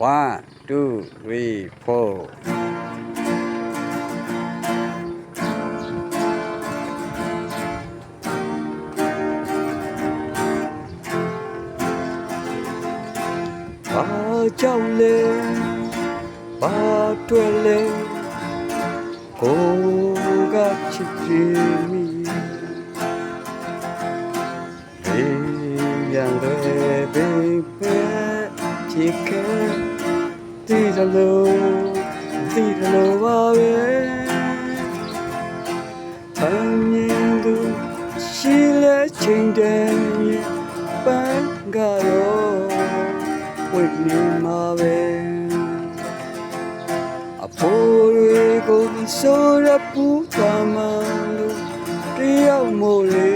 One, two, three, four. ဘာကြောင့်လဲဘာတွေ့လဲကိုယ်ကချစ်ကြည့်မိဘေးရန်တွေဘေးပဲ ချစ်ခဲတီးတယ်လို့တီးတယ်လို့ပါပဲအမြင်သူရှိလဲချိန်တယ်ပန်းကတော့ဝိတ်နေမှာပဲအဖိုးတွေကိုဆိုရပူသမလို့တယောက်မို့လေ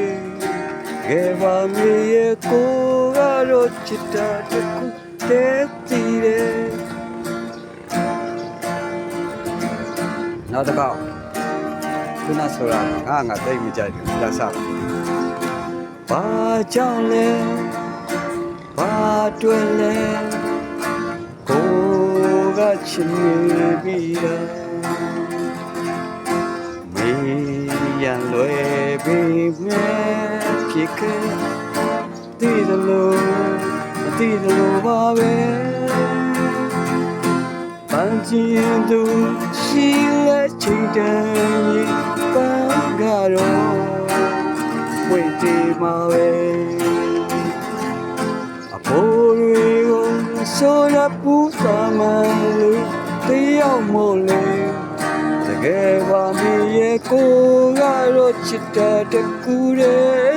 ကဲပါမေရဲ့ကိုက တော့ချစ်တာတစ်ခုတည်းတည်တယ်နောက်တစ်ခေါက်ခုနဆိုတာငါငါသိမကြိုက်ဘူးလက်စားဘာကြောင့်လဲဘာတွေ့လဲကိုကချစ်နေပြီလားမေရန်လွယ်ပြီမဲ့ဖြစ်ခဲ့တည်တယ်လို့ မတည်တယ်လို့ပါပဲပန်းချင်သူရှိလက်ချိန်တန်ပန်းကတော့ဝိတ်ဒီမှာပဲအဖိုးတွေကိုဆိုရပူသမလို့တယောက်မို့လေတကယ်ပါမီရဲ့ကိုကတော့ချစ်တာတကူတဲ့